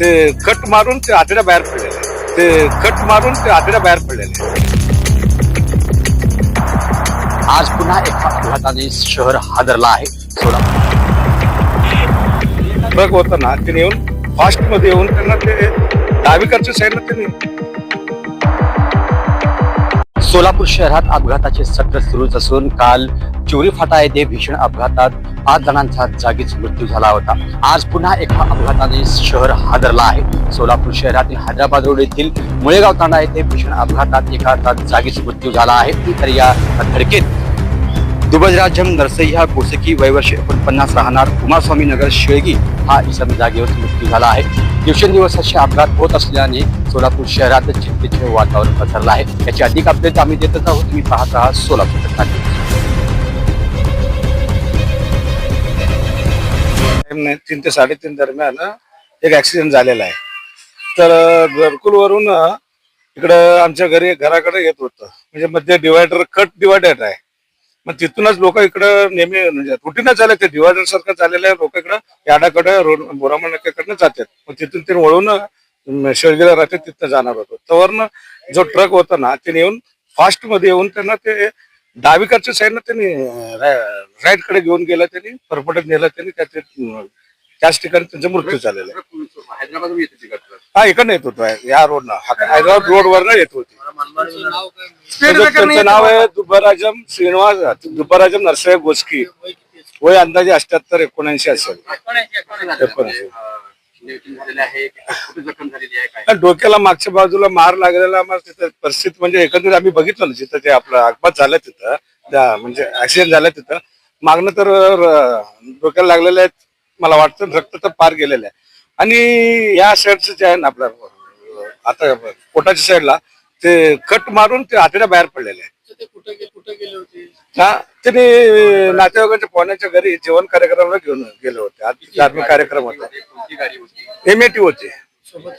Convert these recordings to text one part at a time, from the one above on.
ते कट मारून ते आतड्या बाहेर पडलेले. ते कट मारून ते आतड्या बाहेर पडलेले. आज पुन्हा एका अपघाताने शहर हादरला आहे. सोलापूर ट्रक होता ना त्याने येऊन फास्टमध्ये येऊन त्यांना ते डावीकडच्या साईडला त्यांनी सोलापूर शहरात अपघाताचे सत्र सुरूच असून काल चोरी फाटा येथे भीषण अपघातात पाच जणांचा जागीच मृत्यू झाला होता. आज पुन्हा एका अपघाताने शहर हादरला आहे. सोलापूर शहरातील हैदराबाद रोड येथील मुळेगाव तांडा येथे भीषण अपघातात एकाचा जागीच मृत्यू झाला आहे. तर या धडकेत दुबजराजम नरसह्या कोसकी वयवर्ष एकोणपन्नास राहणार. कुमारस्वामी नगर शेळगी हा इसम जागेवर मृत्यू झाला आहे. दिवसेंदिवस असे अपघात होत असल्याने सोलापूर शहरात चिंतेचे वातावरण पसरलं आहे. याची अधिक अपडेट आम्ही देतच आहोत. तुम्ही पाहत आहात सोलापूर तीन ते साडेतीन दरम्यान एक ऍक्सिडेंट झालेला आहे. तर घरकुलवरून इकडं आमच्या घरी घराकडे येत होतं. म्हणजे मध्ये डिवायडर कट डिवायडर आहे. मग तिथूनच लोक इकडं नेहमी म्हणजे रुटीनच झालं ते डिवायडर सारखं झालेलं आहे. लोक इकडं याडाकडं रोड बोरामा जातात. मग तिथून ते वळून शेळगेला राहते तिथं जाणार होतो. तवरनं जो ट्रक होता ना त्याने येऊन फास्टमध्ये येऊन त्यांना ते डावीकडच्या साईडनं त्यांनी राईटकडे घेऊन गेला त्यांनी परपटत नेला त्यांनी त्याचे त्याच ठिकाणी त्यांचा मृत्यू झालेला आहे. हा इकडनं येत होतो. या रोडनं. हैदराबाद रोडवरनं येत होती. त्याचं नाव आहे दुबराजम श्रीनिवास दुबराजम नरसय गोस्की. वय अंदाजे अठ्याहत्तर एकोणऐंशी असेल. एकोणऐंशी डोक्याला मागच्या बाजूला मार लागलेला मग तिथं परिस्थिती म्हणजे एकंदरीत आम्ही बघितलं ना तिथं ते आपलं अपघात झाला तिथं. त्या म्हणजे ऍक्सिडेंट झाला तिथं. मागणं तर डोक्याला लागलेलं आहे मला वाटतं रक्त तर पार गेलेलं आहे. आणि या साईडचं जे आहे ना आपलं अं, आता पोटाच्या साईडला ते कट मारून ते आतड्या बाहेर पडलेले आहे. हा त्याने नातेवाईकांच्या पोहण्याच्या घरी जेवण कार्यक्रमाला घेऊन गेले होते. आज धार्मिक कार्यक्रम होता? एमएटी होते?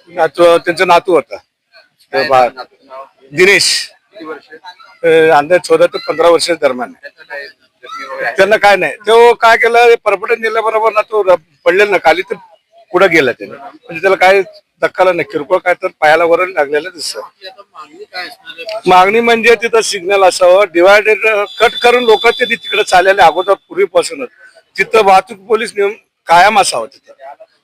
नातू- त्यांचं नातू होता. ते बा- दिनेश. अं, अंदाज चौदा ते पंधरा वर्ष दरम्यान त्यांना काय नाही. तो काय केलं परपटन नेल्याबरोबर ना तो र- पडलेला ना खाली तर कुठं गेला त्याने? म्हणजे त्याला काय धक्काला नाही किरकोळ काय तर पायाला वरण लागलेलं दिसत. मागणी म्हणजे तिथं सिग्नल असावं. डिवायडेड कट करून लोक ते तिकडे चाललेले अगोदर पूर्वीपासूनच. तिथं वाहतूक पोलीस नियम कायम असावं तिथं.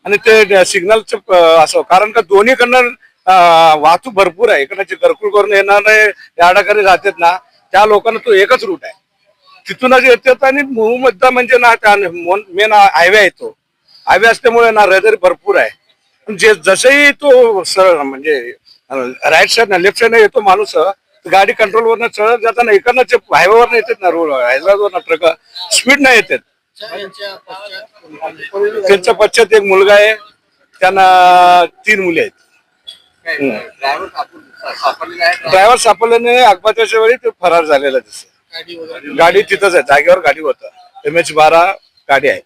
आणि ते सिग्नलचं असावं. कारण का दोन्हीकडनं वाहतूक भरपूर आहे. इकडनं जे घरकुल करून येणारे याडाकडे जातात ना त्या लोकांना तो एकच रूट आहे. तिथूनच येतात आणि मुद्दा म्हणजे ना त्या मेन हायवे आहे तो. हायवे असल्यामुळे ना रहदारी भरपूर आहे. जे जसंही तो सरळ म्हणजे राईट साईड ना लेफ्ट साईडने येतो माणूस गाडी कंट्रोलवरनं चढत जाताना इकडनं जे हायवेवरनं येतात ना रोड हैदराबादवरनं ट्रक स्पीड नाही येतात त्यांच्या पश्चात एक मुलगा आहे त्यांना तीन मुले आहेत. ड्रायव्हर सापडल्याने अपघाताच्या वेळी ते फरार झालेला दिसत गाडी तिथंच आहे जागेवर गाडी होता. एम एच बारा गाडी आहे.